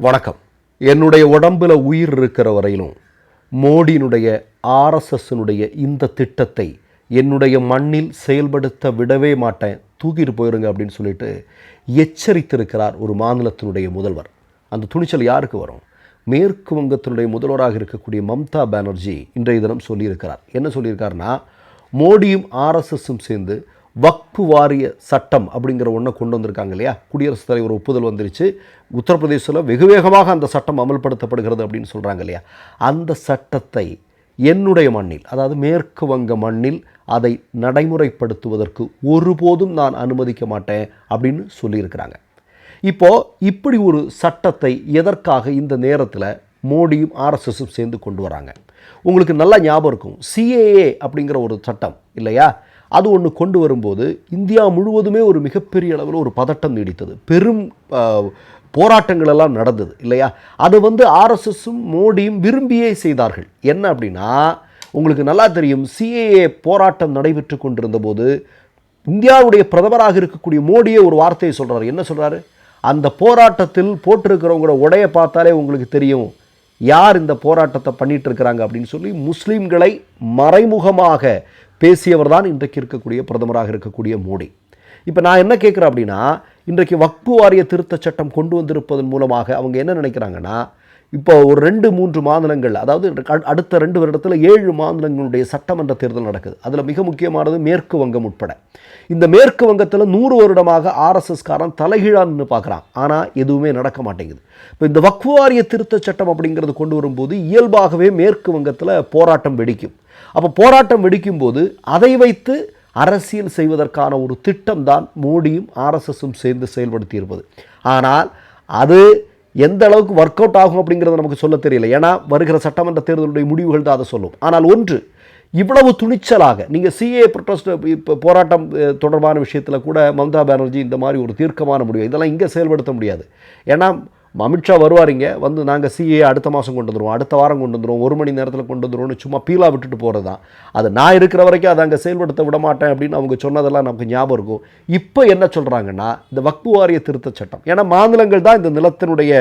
வணக்கம். என்னுடைய உடம்புல உயிர் இருக்கிற வரையிலும் மோடியினுடைய ஆர்எஸ்எஸ்னுடைய இந்த திட்டத்தை என்னுடைய மண்ணில் செயல்படுத்த விடவே மாட்டேன் தூக்கிட்டு போயிருங்க அப்படின்னு சொல்லிட்டு எச்சரித்திருக்கிறார் ஒரு மாநிலத்தினுடைய முதல்வர். அந்த துணிச்சல் யாருக்கு வரும்? மேற்கு வங்கத்தினுடைய முதல்வராக இருக்கக்கூடிய மம்தா பானர்ஜி இன்றைய தினம் சொல்லியிருக்கிறார். என்ன சொல்லியிருக்காருன்னா மோடியும் ஆர்எஸ்எஸும் சேர்ந்து வக்பு வாரிய சட்டம் அப்படிங்கிற ஒன்றை கொண்டு வந்திருக்காங்க இல்லையா? குடியரசுத் தலைவர் ஒப்புதல் வந்துருச்சு. உத்தரப்பிரதேசத்தில் வெகு வேகமாக அந்த சட்டம் அமல்படுத்தப்படுகிறது அப்படின்னு சொல்கிறாங்க இல்லையா? அந்த சட்டத்தை என்னுடைய மண்ணில் அதாவது மேற்கு வங்க மண்ணில் அதை நடைமுறைப்படுத்துவதற்கு ஒருபோதும் நான் அனுமதிக்க மாட்டேன் அப்படின்னு சொல்லியிருக்கிறாங்க. இப்போ இப்படி ஒரு சட்டத்தை எதற்காக இந்த நேரத்தில் மோடியும் ஆர்எஸ்எஸும் சேர்ந்து கொண்டு வராங்க? உங்களுக்கு நல்லா ஞாபகம் இருக்கும். சிஏஏ அப்படிங்கிற ஒரு சட்டம் இல்லையா? அது ஒன்று கொண்டு வரும்போது இந்தியா முழுவதுமே ஒரு மிகப்பெரிய அளவில் ஒரு பதட்டம் நீடித்தது. பெரும் போராட்டங்களெல்லாம் போராட்டங்கள் எல்லாம் நடந்தது இல்லையா? அது வந்து ஆர்எஸ்எஸும் மோடியும் விரும்பியே செய்தார்கள். என்ன அப்படின்னா உங்களுக்கு நல்லா தெரியும் சிஏஏ போராட்டம் நடைபெற்று கொண்டிருந்த போது இந்தியாவுடைய பிரதமராக இருக்கக்கூடிய மோடியே ஒரு வார்த்தையை சொல்கிறார் என்ன சொல்கிறாரு அந்த போராட்டத்தில் போட்டிருக்கிறவங்களோட உடைய பார்த்தாலே உங்களுக்கு தெரியும் யார் இந்த போராட்டத்தை பண்ணிட்டு இருக்கிறாங்க அப்படின்னு சொல்லி முஸ்லீம்களை மறைமுகமாக பேசியவர் தான் இன்றைக்கு இருக்கக்கூடிய பிரதமராக இருக்கக்கூடிய மோடி. இப்போ நான் என்ன கேட்குறேன் அப்படின்னா இன்றைக்கு வக்பு வாரிய திருத்தச் சட்டம் கொண்டு வந்திருப்பதன் மூலமாக அவங்க என்ன நினைக்கிறாங்கன்னா இப்போ ஒரு ரெண்டு மூன்று மாநிலங்கள் அதாவது அடுத்த ரெண்டு வருடத்தில் ஏழு மாநிலங்களுடைய சட்டமன்ற தேர்தல் நடக்குது. அதில் மிக முக்கியமானது மேற்கு வங்கம் உட்பட. இந்த மேற்கு வங்கத்தில் நூறு வருடமாக ஆர்எஸ்எஸ்காரன் தலைகீழான்னு பார்க்குறான் ஆனால் எதுவுமே நடக்க மாட்டேங்குது. இப்போ இந்த வக்ஃபு வாரிய திருத்தச் சட்டம் அப்படிங்கிறது கொண்டு வரும்போது இயல்பாகவே மேற்கு வங்கத்தில் போராட்டம் வெடிக்கும். அப்போ போராட்டம் வெடிக்கும்போது அதை வைத்து அரசியல் செய்வதற்கான ஒரு திட்டம் தான் மோடியும் ஆர்எஸ்எஸும் சேர்ந்து செயல்படுத்தியிருப்பது. ஆனால் அது எந்த அளவுக்கு ஒர்க் அவுட் ஆகும் அப்படிங்கிறத நமக்கு சொல்ல தெரியல. ஏன்னா வருகிற சட்டமன்ற தேர்தலுடைய முடிவுகள் தான் அதை சொல்லும். ஆனால் ஒன்று இவ்வளவு துணிச்சலாக நீங்கள் சிஏ ப்ரொட்டஸ்ட் இப்போ போராட்டம் தொடர்பான விஷயத்தில் கூட மம்தா பானர்ஜி இந்த மாதிரி ஒரு தீர்க்கமான முடிவு இதெல்லாம் இங்கே செயல்படுத்த முடியாது. ஏன்னா அமித்ஷா வருவாருங்க. வந்து நாங்கள் சிஏ அடுத்த மாதம் கொண்டு வந்துடுவோம் அடுத்த வாரம் கொண்டு வந்துடுவோம் ஒரு மணி நேரத்தில் கொண்டு வந்துடுவோம்னு சும்மா பீலாக விட்டுட்டு போகிறது தான் அது நான் இருக்கிற வரைக்கும் அதை அங்கே செயல்படுத்த விட மாட்டேன் அப்படின்னு அவங்க சொன்னதெல்லாம் நமக்கு ஞாபகம் இருக்கும். இப்போ என்ன சொல்கிறாங்கன்னா இந்த வக்பு வாரிய திருத்தச் சட்டம். ஏன்னா மாநிலங்கள் தான் இந்த நிலத்தினுடைய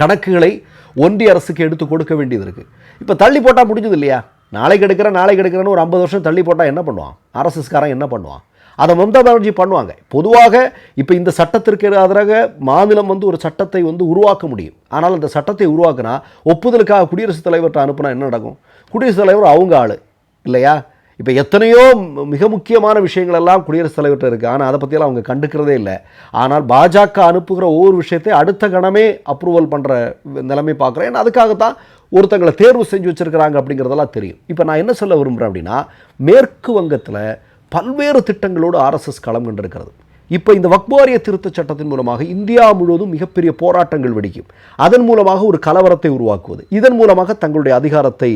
கணக்குகளை ஒன்றிய அரசுக்கு எடுத்து கொடுக்க வேண்டியது இருக்குது இப்போ தள்ளி போட்டால் முடிஞ்சது இல்லையா? நாளைக்கு எடுக்கிறேன் நாளைக்கு எடுக்கிறேன்னு ஒரு ஐம்பது வருஷம் தள்ளி போட்டால் என்ன பண்ணுவான்? ஆர்எஸ்எஸ்காரன் என்ன பண்ணுவான்? அதை மம்தா பானர்ஜி பண்ணுவாங்க. பொதுவாக இப்போ இந்த சட்டத்திற்கு எதிராக மாநிலம் வந்து ஒரு சட்டத்தை வந்து உருவாக்க முடியும். ஆனால் அந்த சட்டத்தை உருவாக்குனா ஒப்புதலுக்காக குடியரசுத் தலைவர்கிட்ட அனுப்புனா என்ன நடக்கும்? குடியரசுத் தலைவர் அவங்க ஆள். இல்லையா? இப்போ எத்தனையோ மிக முக்கியமான விஷயங்கள் எல்லாம் குடியரசுத் தலைவர்கிட்ட இருக்குது ஆனால் அதை பற்றியெல்லாம் அவங்க கண்டுக்கிறதே இல்லை. ஆனால் பாஜக அனுப்புகிற ஒவ்வொரு விஷயத்தை அடுத்த கணமே அப்ரூவல் பண்ணுற நிலைமை பார்க்குறேன் ஏன்னா அதுக்காகத்தான் ஒருத்தங்களை தேர்வு செஞ்சு வச்சிருக்கிறாங்க அப்படிங்கிறதெல்லாம் தெரியும். இப்போ நான் என்ன சொல்ல விரும்புகிறேன் அப்படின்னா மேற்கு வங்கத்தில் பல்வேறு திட்டங்களோடு ஆர்எஸ்எஸ் களம் கண்டிருக்கிறது இப்போ இந்த வக்வாரிய திருத்த சட்டத்தின் மூலமாக இந்தியா முழுவதும் மிகப்பெரிய போராட்டங்கள் வெடிக்கும். அதன் மூலமாக ஒரு கலவரத்தை உருவாக்குவது. இதன் மூலமாக தங்களுடைய அதிகாரத்தை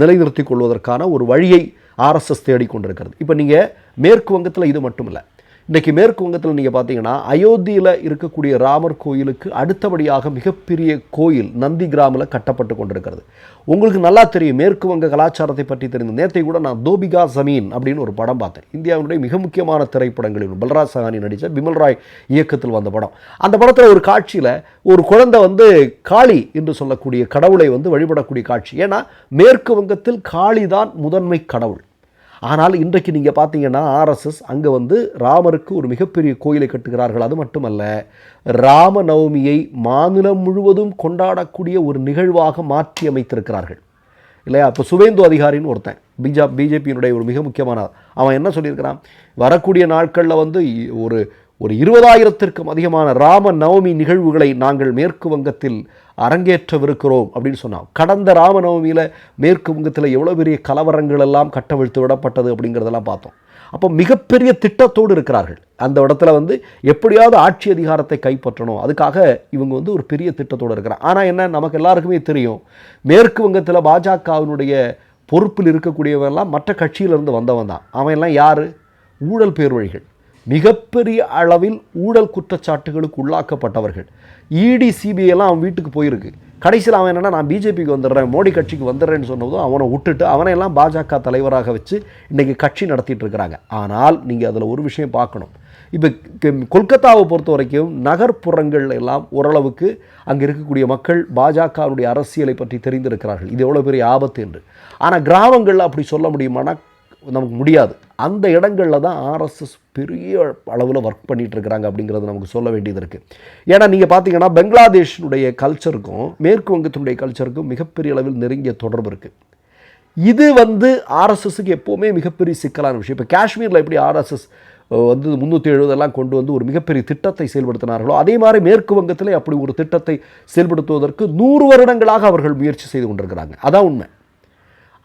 நிலைநிறுத்திக் கொள்வதற்கான ஒரு வழியை ஆர்எஸ்எஸ் தேடிக்கொண்டிருக்கிறது. இப்போ நீங்கள் மேற்கு வங்கத்தில் இது மட்டும் இல்லை. இன்றைக்கி மேற்கு வங்கத்தில் நீங்கள் பார்த்தீங்கன்னா அயோத்தியில் இருக்கக்கூடிய ராமர் கோயிலுக்கு அடுத்தபடியாக மிகப்பெரிய கோயில் நந்தி கிராமில் கட்டப்பட்டு கொண்டிருக்கிறது. உங்களுக்கு நல்லா தெரியும் மேற்கு வங்க கலாச்சாரத்தை பற்றி தெரிந்த. நேற்றை கூட நான் தோபிகா ஜமீன் அப்படின்னு ஒரு படம் பார்த்தேன். இந்தியாவினுடைய மிக முக்கியமான திரைப்படங்களில் பல்ராஜ் சஹானி நடித்த பிமல் ராய் இயக்கத்தில் வந்த படம். அந்த படத்தில் ஒரு காட்சியில் ஒரு குழந்தை வந்து காளி என்று சொல்லக்கூடிய கடவுளை வந்து வழிபடக்கூடிய காட்சி. ஏன்னா மேற்கு வங்கத்தில் காளி தான் முதன்மை கடவுள். ஆனால் இன்றைக்கு நீங்கள் பார்த்தீங்கன்னா ஆர்எஸ்எஸ் அங்கே வந்து ராமருக்கு ஒரு மிகப்பெரிய கோயிலை கட்டுகிறார்கள். அது மட்டுமல்ல ராம நவமியை மாநிலம் முழுவதும் கொண்டாடக்கூடிய ஒரு நிகழ்வாக மாற்றி அமைத்திருக்கிறார்கள். இல்லையா? இப்போ சுவேந்து அதிகாரின்னு ஒருத்தன் பிஜா பிஜேபியினுடைய ஒரு மிக முக்கியமான அவன் என்ன சொல்லியிருக்கிறான்? வரக்கூடிய நாட்களில் வந்து இ- ஒரு ஒரு இருபதாயிரத்திற்கும் அதிகமான ராம நவமி நிகழ்வுகளை நாங்கள் மேற்கு வங்கத்தில் அரங்கேற்றவிருக்கிறோம் அப்படின்னு சொன்னான். கடந்த ராம நவமியில் மேற்கு வங்கத்தில் எவ்வளோ பெரிய கலவரங்கள் எல்லாம் கட்டவிழ்த்து விடப்பட்டது அப்படிங்கிறதெல்லாம் பார்த்தோம். அப்போ மிகப்பெரிய திட்டத்தோடு இருக்கிறார்கள். அந்த இடத்துல வந்து எப்படியாவது ஆட்சி அதிகாரத்தை கைப்பற்றணும். அதுக்காக இவங்க வந்து ஒரு பெரிய திட்டத்தோடு இருக்கிறாங்க. ஆனால் என்ன நமக்கு எல்லாருக்குமே தெரியும் மேற்கு வங்கத்தில் பாஜகவினுடைய பொறுப்பில் இருக்கக்கூடியவெல்லாம் மற்ற கட்சியிலிருந்து வந்தவன் தான். அவன் எல்லாம் யார்? ஊழல் பேர்வழிகள். மிகப்பெரிய அளவில் ஊழல் குற்றச்சாட்டுகளுக்கு உள்ளாக்கப்பட்டவர்கள். இடி சிபிஐ எல்லாம் அவன் வீட்டுக்கு போயிருக்கு. கடைசியில் அவன் என்னென்னா நான் பிஜேபிக்கு வந்துடுறேன் மோடி கட்சிக்கு வந்துடுறேன்னு சொன்னதும் அவனை விட்டுட்டு அவனை எல்லாம் பாஜக தலைவராக வச்சு இன்றைக்கி கட்சி நடத்திட்டு இருக்கிறாங்க. ஆனால் நீங்கள் அதில் ஒரு விஷயம் பார்க்கணும். இப்போ கொல்கத்தாவை பொறுத்த வரைக்கும் நகர்ப்புறங்கள் எல்லாம் ஓரளவுக்கு அங்கே இருக்கக்கூடிய மக்கள் பாஜகவுடைய அரசியலை பற்றி தெரிந்திருக்கிறார்கள். இது எவ்வளோ பெரிய ஆபத்து என்று. ஆனால் கிராமங்களில் அப்படி சொல்ல முடியுமானா நமக்கு முடியாது. அந்த இடங்களில் தான் ஆர்எஸ்எஸ் பெரிய அளவில் ஒர்க் பண்ணிட்டு இருக்கிறாங்க அப்படிங்கிறது நமக்கு சொல்ல வேண்டியது இருக்குது ஏன்னா நீங்கள் பார்த்தீங்கன்னா பங்களாதேஷினுடைய கல்ச்சருக்கும் மேற்கு வங்கத்தினுடைய கல்ச்சருக்கும் மிகப்பெரிய அளவில் நெருங்கிய தொடர்பு இருக்குது இது வந்து ஆர்எஸ்எஸ்க்கு எப்போவுமே மிகப்பெரிய சிக்கலான விஷயம். இப்போ காஷ்மீரில் எப்படி ஆர்எஸ்எஸ் வந்து முந்நூற்றி எழுபதெல்லாம் கொண்டு வந்து ஒரு மிகப்பெரிய திட்டத்தை செயல்படுத்தினார்களோ அதே மாதிரி மேற்கு வங்கத்தில் அப்படி ஒரு திட்டத்தை செயல்படுத்துவதற்கு நூறு வருடங்களாக அவர்கள் முயற்சி செய்து கொண்டிருக்கிறாங்க. அதான் உண்மை.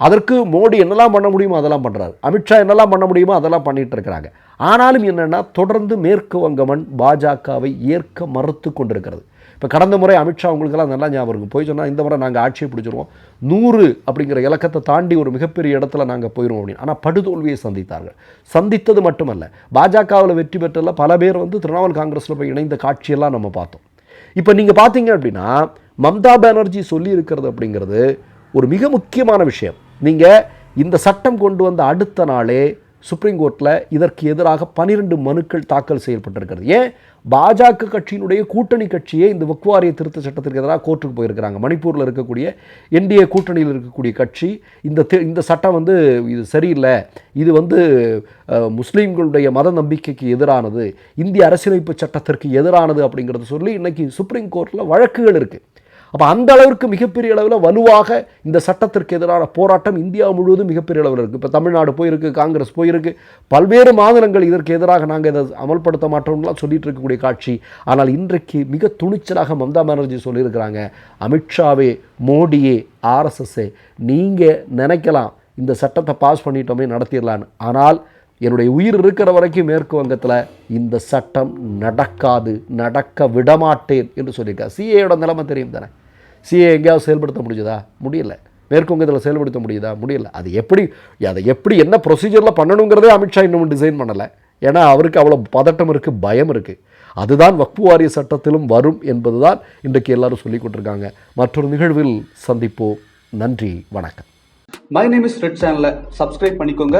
அதற்கு மோடி என்னெல்லாம் பண்ண முடியுமோ அதெல்லாம் பண்ணுறாரு அமித்ஷா என்னெல்லாம் பண்ண முடியுமோ அதெல்லாம் பண்ணிகிட்டு இருக்கிறாங்க. ஆனாலும் என்னென்னா தொடர்ந்து மேற்கு வங்கமன் பாஜகவை ஏற்க மறுத்து கொண்டிருக்கிறது. இப்போ கடந்த முறை அமித்ஷா உங்களுக்கெல்லாம் நல்லா ஞாபகம் போய் சொன்னால் இந்த முறை நாங்கள் ஆட்சியை பிடிச்சிருவோம். நூறு அப்படிங்கிற இலக்கத்தை தாண்டி ஒரு மிகப்பெரிய இடத்துல நாங்கள் போயிடுவோம் அப்படின்னு. ஆனால் படுதோல்வியை சந்தித்தார்கள். சந்தித்தது மட்டுமல்ல பாஜகவில் வெற்றி பெற்றல பல பேர் வந்து திரிணாமுல் காங்கிரஸில் போய் இணைந்த காட்சியெல்லாம் நம்ம பார்த்தோம். இப்போ நீங்கள் பார்த்தீங்க அப்படின்னா மம்தா பானர்ஜி சொல்லி இருக்கிறது அப்படிங்கிறது ஒரு மிக முக்கியமான விஷயம். நீங்கள் இந்த சட்டம் கொண்டு வந்த அடுத்த நாளே சுப்ரீம் கோர்ட்டில் இதற்கு எதிராக பனிரெண்டு மனுக்கள் தாக்கல் செய்யப்பட்டிருக்கிறது. ஏன்? பாஜக கட்சியினுடைய கூட்டணி கட்சியே இந்த வக்வாரிய திருத்த சட்டத்திற்கு எதிராக கோர்ட்டுக்கு போயிருக்கிறாங்க. மணிப்பூரில் இருக்கக்கூடிய என்டிஏ கூட்டணியில் இருக்கக்கூடிய கட்சி இந்த இந்த சட்டம் வந்து இது சரியில்லை. இது வந்து முஸ்லீம்களுடைய மத நம்பிக்கைக்கு எதிரானது. இந்திய அரசியலமைப்பு சட்டத்திற்கு எதிரானது அப்படிங்கிறத சொல்லி இன்றைக்கி சுப்ரீம் கோர்ட்டில் வழக்குகள் இருக்குது அப்போ அந்த அளவிற்கு மிகப்பெரிய அளவில் வலுவாக இந்த சட்டத்திற்கு எதிரான போராட்டம் இந்தியா முழுவதும் மிகப்பெரிய அளவில் இருக்குது இப்போ தமிழ்நாடு போயிருக்கு காங்கிரஸ் போயிருக்கு பல்வேறு மாநிலங்கள் இதற்கு எதிராக நாங்கள் இதை அமல்படுத்த மாட்டோம்லாம் சொல்லிட்டு இருக்கக்கூடிய காட்சி. ஆனால் இன்றைக்கு மிக துணிச்சலாக மம்தா பானர்ஜி சொல்லியிருக்கிறாங்க அமித்ஷாவே மோடியே ஆர்எஸ்எஸ்ஸே நீங்கள் நினைக்கலாம் இந்த சட்டத்தை பாஸ் பண்ணிட்டோமே நடத்திடலான்னு. ஆனால் என்னுடைய உயிர் இருக்கிற வரைக்கும் மேற்கு வங்கத்தில் இந்த சட்டம் நடக்காது நடக்க விடமாட்டேன் என்று சொல்லியிருக்கார். சிஏயோட நிலைமை தெரியும் தானே? சிஏ எங்கேயாவது செயல்படுத்த முடிஞ்சதா? முடியல. மேற்கு வங்கத்தில் செயல்படுத்த முடியுதா? முடியல. அது எப்படி அதை எப்படி என்ன ப்ரொசீஜரில் பண்ணணுங்கிறதே அமித்ஷா இன்னும் டிசைன் பண்ணலை. ஏன்னா அவருக்கு அவ்வளோ பதட்டம் இருக்குது பயம் இருக்குது அதுதான் வக்பு வாரிய சட்டத்திலும் வரும் என்பதுதான் இன்றைக்கு எல்லாரும் சொல்லிக் கொண்டிருக்காங்க. மற்றொரு நிகழ்வில் சந்திப்போம். நன்றி வணக்கம். மை நேம் இஸ் ரெட் சேனலை சப்ஸ்கிரைப் பண்ணிக்கோங்க.